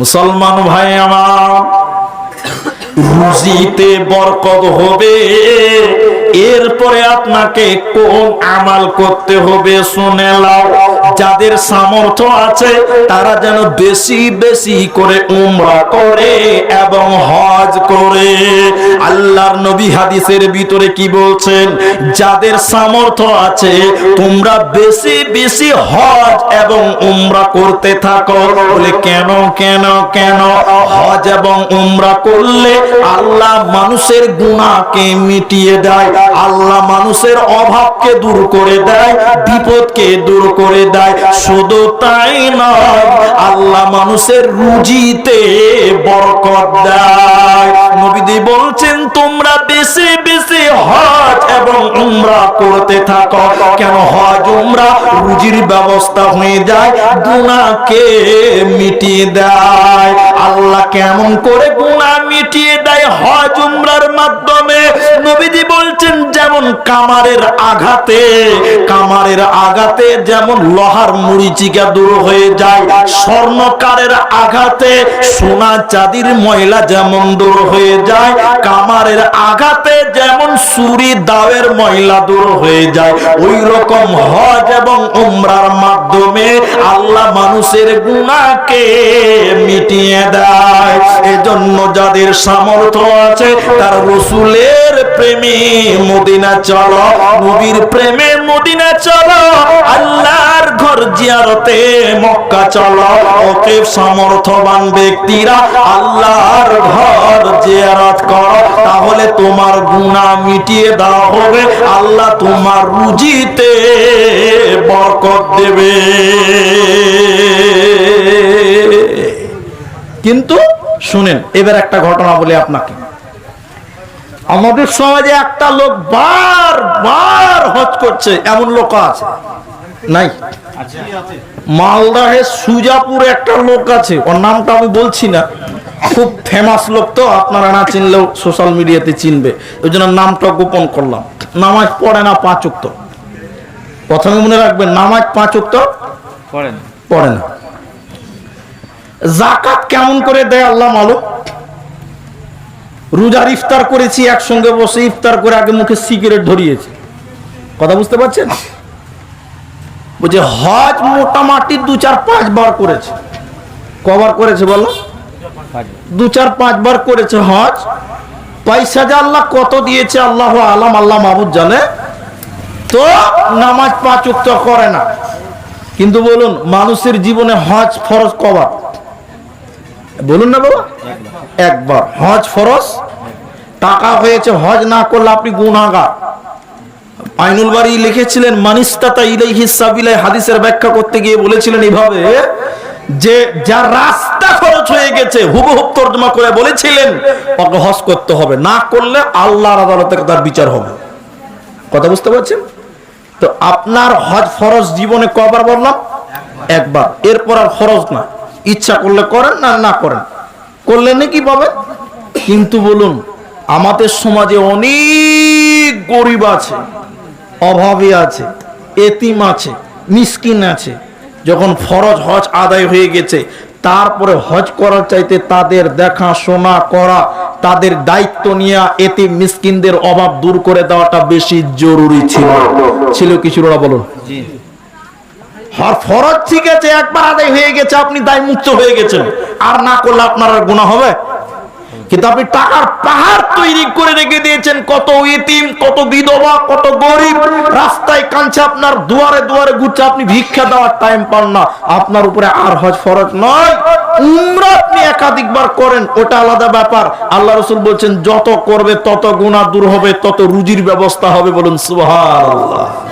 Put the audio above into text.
মুসলমান ভাই আমার রুজিতে বরকত হবে। এরপরে আপনাকে কোন আমাল করতে হবে শুনে লাও যাদের সামর্থ্য আছে, তারা যেন বেশি বেশি করে উমরা করে এবং হজ করে। আল্লাহর নবী হাদিসের ভিতরে কি বলছেন? যাদের সামর্থ্য আছে, তোমরা বেশি বেশি হজ এবং উমরা করতে থাকো। বলে, কেন কেন কেন? হজ এবং উমরা করলে আল্লাহ মানুষের গুণাকে মিটিয়ে দেয়, আল্লাহ মানুষের অভাবকে দূর করে দেয়, বিপদকে দূর করে দেয়। শুধু তাই নয়, আল্লাহ মানুষের রুজিতে বরকত দেয়। নবীদি বলছেন, তোমরা বেশি বেশি হজ এবং উমরা করতে থাকো। কেন হজ, উমরা রুজির ব্যবস্থা হয়ে যায় গুণাকে মিটিয়ে দেয়। আল্লাহ কেমন করে গুণা মিটিয়ে দেয় হজ, উমরার মাধ্যমে? নবীজি বলছেন যেমন কামারের আঘাতে কামারের আঘাতে যেমন লোহার মুড়িচিকা দূর হয়ে যায়, স্বর্ণকারের আঘাতে সোনা চাঁদির ময়লা যেমন দূর হয়ে যায়, কামারের আঘাতে যেমন সুরি দাওয়ের ময়লা দূর হয়ে যায়। ওই রকম হজ এবং উমরার মাধ্যমে আল্লাহ মানুষের গুণাকে মিটিয়ে দেয়। এজন্য যাদের সামর্থ্য আছে, তার রসুলের প্রেমে মদিনা চলো, নবীর প্রেমে মদিনা চলো, আল্লাহর ঘর জিয়ারতে মক্কা চলো। ওকে সামর্থ্যবান ব্যক্তিরা আল্লাহর ঘর জিয়ারত করো, তাহলে তোমার গুনাহ মিটিয়ে দেওয়া হবে। আল্লাহ তোমার রুজিতে বরকত দেবে। কিন্তু শুনেন, এবার একটা ঘটনা বলে আপনাকে। আমাদের সমাজে একটা লোক বার বার হজ করছে এমন লোক আছে? নাই। মালদাহে সুজাপুর একটা লোক আছে ওর নামটা আমি বলছি না। খুব ফেমাস লোক তো আপনারা না চিনলেও সোশ্যাল মিডিয়াতে চিনবে। ওই জন্য নামটা গোপন করলাম। নামাজ পড়ে না পাঁচ উক্ত প্রথমে মনে রাখবেন নামাজ পাঁচ উক্ত পড়ে না। জাকাত কেমন করে দেয় আল্লাহ মালুম? রোজার ইফতার করেছি, একসঙ্গে বসে ইফতার করে আগে মুখে সিগারেট ধরিয়েছি। কথা বুঝতে পারছেন? বলছে হজ মোটামুটি দু চার পাঁচ বার করেছে। কবার করেছে বলো? দু চার পাঁচ বার করেছে হজ। পয়সা যে আল্লাহ কত দিয়েছে আল্লাহ আলাম, আল্লাহ মাহবুদ জানে। তো নামাজ পাঁচ উক্ত করে না। কিন্তু বলুন, মানুষের জীবনে হজ ফরজ কবার? বলুন না বাবা। একবার। হজ ফরজ? টাকা হয়েছে, হজ না করলে আপনি গুনাহগার। আইনুল বাড়ি লিখেছিলেন, মানিস্তাতা ইলাইহি সাবিলাই হাদিসের ব্যাখ্যা করতে গিয়ে বলেছিলেন এইভাবে যে, যার রাস্তা খরচ হয়ে গেছে হুবহুব তর্জমা করে বলেছিলেন, ওকে হজ করতে হবে। না করলে আল্লাহর আদালতে তার বিচার হবে। কথা বুঝতে পারছেন? তো আপনার হজ ফরজ জীবনে কবার বললাম? একবার। এরপর আর ফরজ না। ইচ্ছা করলে করেন না না করেন। করলে নাকি পাবে? কিন্তু বলুন, আমাদের সমাজে অনেক গরিব আছে, অভাবী আছে, এতিম আছে, মিসকিন আছে। যখন ফরজ হজ আদায় হয়ে গেছে, তারপরে হজ করার চাইতে তাদের দেখাশোনা করা, তাদের দায়িত্ব নিয়ে এতে মিসকিনদের অভাব দূর করে দেওয়াটা বেশি জরুরি ছিল। ছিল কিছু ওরা বলুন? ফরজ ঠিক আছে, একবার আদায় হয়ে গেছে, আপনি দায় মুক্ত হয়ে গেছেন। আর না করলে আপনার আর গুণা হবে? কিন্তু আপনি টাকার পাহাড় তৈরি করে রেখে দিয়েছেন, কত ইতিম, কত বিধবা, কত গরিব, রাস্তায় আপনার, দুয়ারে দুয়ারে আপনি ভিক্ষা দেওয়ার টাইম পান না। আপনার উপরে আর হজ ফরজ নয়। উমরা আপনি একাধিকবার করেন, ওটা আলাদা ব্যাপার। আল্লাহ রসুল বলছেন, যত করবে তত গুণা দূর হবে, তত রুজির ব্যবস্থা হবে বলুন, সুবহানাল্লাহ।